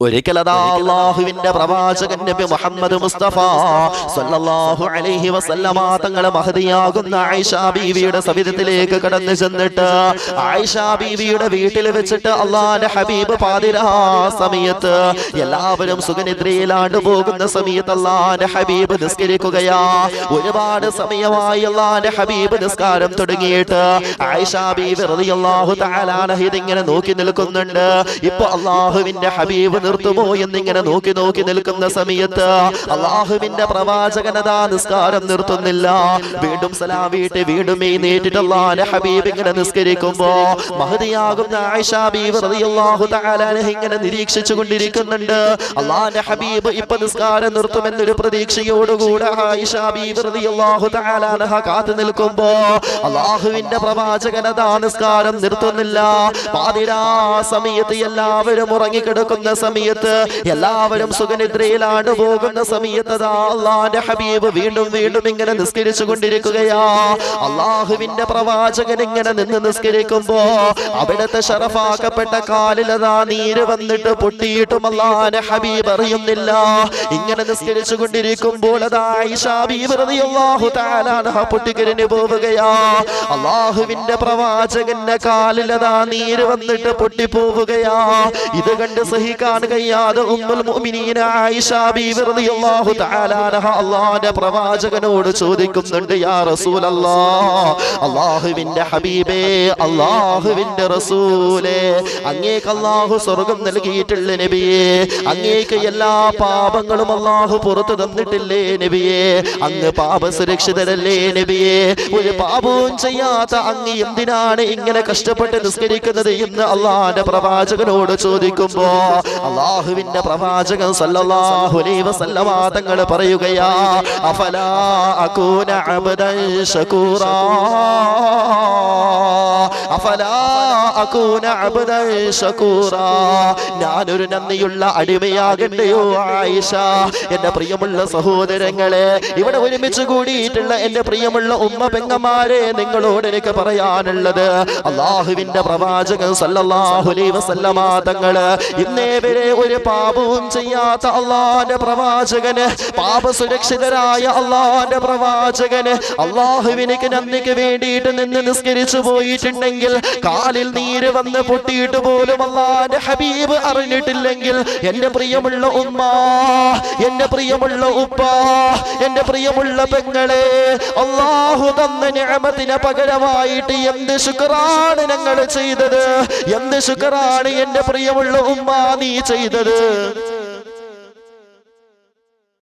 ഒരിക്കലതാ അള്ളാഹുവിന്റെ പ്രവാചകൻ നബി മുഹമ്മദ് മുസ്തഫ സല്ലല്ലാഹു അലൈഹി വസല്ലമ തങ്ങളെ മഹതിയാകുന്ന ആയിഷ ബീവിയുടെ സവിധത്തിലേക്ക് കടന്നു ചെന്നിട്ട് ആയിഷ ബീവിയുടെ വീട്ടിൽ വെച്ചിട്ട് അള്ളാന്റെ ഹബീബ് പാതിരാ സമയത്ത് എല്ലാവരും സുഖനിദ്രയിലാണ്ട് പോകുന്ന സമയത്ത് അള്ളാന്റെ ഹബീബ് നിസ്കരിക്കുകയാ. ഒരുപാട് സമയമായി അള്ളാന്റെ ഹബീബ് നിസ്കാരം തുടങ്ങിയിട്ട് ആയിഷ ബീവി റളിയല്ലാഹു തആല അൻഹ ഇതിങ്ങനെ നോക്കി നിൽക്കുന്നുണ്ട്. ഇപ്പൊ അള്ളാഹുവിന്റെ ഹബീബ് നിർത്തുമോ എന്നിങ്ങനെ നോക്കി നോക്കി നിൽക്കുന്ന സമയത്ത് അള്ളാഹുവിന്റെ പ്രവാചകനതാ നിസ്കാരം നിർത്തുന്നില്ല. വീണ്ടും സലാം വീട്ട് വീണ്ടും ഈ നേരിട്ട് അള്ളാന്റെ ഹബീബ് ഇങ്ങനെ നിസ്കരിക്കുമ്പോ മഹതിയാകുന്ന ആയിഷ റളിയല്ലാഹു തആല ഇങ്ങനെ നിരീക്ഷിച്ചു കൊണ്ടിരിക്കുന്നുണ്ട്. അള്ളാഹ് ഹബീബ് ഇപ്പൊ നിസ്കാരം നിർത്തുമെന്നൊരു പ്രതീക്ഷയോടുകൂടെ ആയിഷ റളിയല്ലാഹു തആല കാത്തു നിൽക്കുമ്പോ അള്ളാഹുവിന്റെ പ്രവാചകനതാ നിസ്കാരം നിർത്തുന്നില്ല. പാതിരാ സമയത്ത് എല്ലാവരും ഉറങ്ങിക്കിടക്കുന്ന സമയത്ത് എല്ലാവരും സുഖനിദ്രയിലാണ് പോകുന്ന സമയത്ത് അള്ളാന്റെ ഹബീബ് വീണ്ടും വീണ്ടും ഇങ്ങനെ നിസ്കരിച്ചു കൊണ്ടിരിക്കുകയാ. അള്ളാഹുവിന്റെ പ്രവാചകൻ ഇങ്ങനെ നിന്ന് നിസ്കരിക്കുമ്പോ അവിടുത്തെ ഷറഫാക്കപ്പെട്ട കാലിലതാ നീര് വന്നിട്ട് പൊട്ടിയിട്ടും അള്ളാന്റെ ഹബീബ് അറിയുന്നില്ല. ഇങ്ങനെ നിസ്കരിച്ചു കൊണ്ടിരിക്കുമ്പോൾ പൊട്ടിക്കരിഞ്ഞു പോവുകയാ. അള്ളാഹുവിന്റെ പ്രവാചകന്റെ കാലിലതാ നീര് വന്നിട്ട് പൊട്ടിപ്പോവുകയാ. ഇത് കണ്ട് സഹിക്കാൻ കഴിയാതെ ഉമ്മുൽ മുഅ്മിനീന ആയിഷ ബീവി റളിയല്ലാഹു തആല അൻഹ അള്ളാഹുവിന്റെ പ്രവാചകനോട് ചോദിക്കുന്നുണ്ട് യാ റസൂലല്ലാഹ് അള്ളാഹുവിന്റെ ഹബീബേ അള്ളാഹുവിന്റെ റസൂലേ അങ്ങേക്ക് അള്ളാഹു സ്വർഗം നൽകിയിട്ടുള്ള നബിയേ? അങ്ങേക്ക് എല്ലാ പാപങ്ങളും അള്ളാഹു പുറത്തു തന്നിട്ടില്ലേ നബിയേ? അങ്ങ് പാപ സുരക്ഷിതരല്ലേ നബിയേ? ഒരു പാപവും ചെയ്യാത്ത അങ്ങ് എന്തിനാണ് ഇങ്ങനെ കഷ്ടപ്പെട്ട് നിസ്കരിക്കുന്നത്? എന്ന് അള്ളാന്റെ പ്രവാചകനോട് ചോദിക്കുമ്പോ അള്ളാഹുവിന്റെ പ്രവാചകൻ സല്ലല്ലാഹു അലൈഹി വസല്ലമ തങ്ങൾ പറയുകയാ അഫലാ അകൂന അബ്ദൻ ശകൂറാ? അഫലാ അകൂന അബ്ദൻ ശകൂറാ? ഞാനൊരു നന്ദിയുള്ള അടിമയാകണ്ടയോ ആയിഷ? എന്റെ പ്രിയമുള്ള സഹോദരങ്ങളെ ഇവിടെ ഒരുമിച്ച് കൂടിയിട്ടുള്ള എന്റെ പ്രിയമുള്ള ഉമ്മ പെങ്ങന്മാരെ നിങ്ങളോട് എനിക്ക് പറയാനുള്ളത് അള്ളാഹുവിന്റെ പ്രവാചകൻ സല്ലല്ലാഹു അലൈഹി വസല്ലമ തങ്ങൾ ഇന്നേ വരെ ഒരു പാപവും ചെയ്യാത്ത അള്ളാന്റെ പ്രവാചകന് പാപ സുരക്ഷിതരായ അള്ളാന്റെ പ്രവാചകന് അള്ളാഹുവിനിക്ക് നന്ദിക്ക് വേണ്ടിയിട്ട് നിന്ന് നിസ്കരിച്ചു പോയിട്ടുണ്ടെങ്കിൽ കാലിൽ നീര് വന്ന് പൊട്ടിയിട്ട് പോലും അള്ളാന്റെ ഹബീബ് അറിഞ്ഞിട്ടില്ലെങ്കിൽ എന്റെ പ്രിയമുള്ള ഉമ്മ എന്റെ പ്രിയമുള്ള ഉപ്പ എന്റെ പ്രിയമുള്ള പെങ്ങളെ അള്ളാഹു തന്ന ഞാമത്തിന് പകരമായിട്ട് എന്ത് ശുക്രാണ് ഞങ്ങൾ ചെയ്തത്? എന്ത് ശുക്രാണ് എന്റെ പ്രിയമുള്ള ഉമ്മ നീ ചെയ്തത്.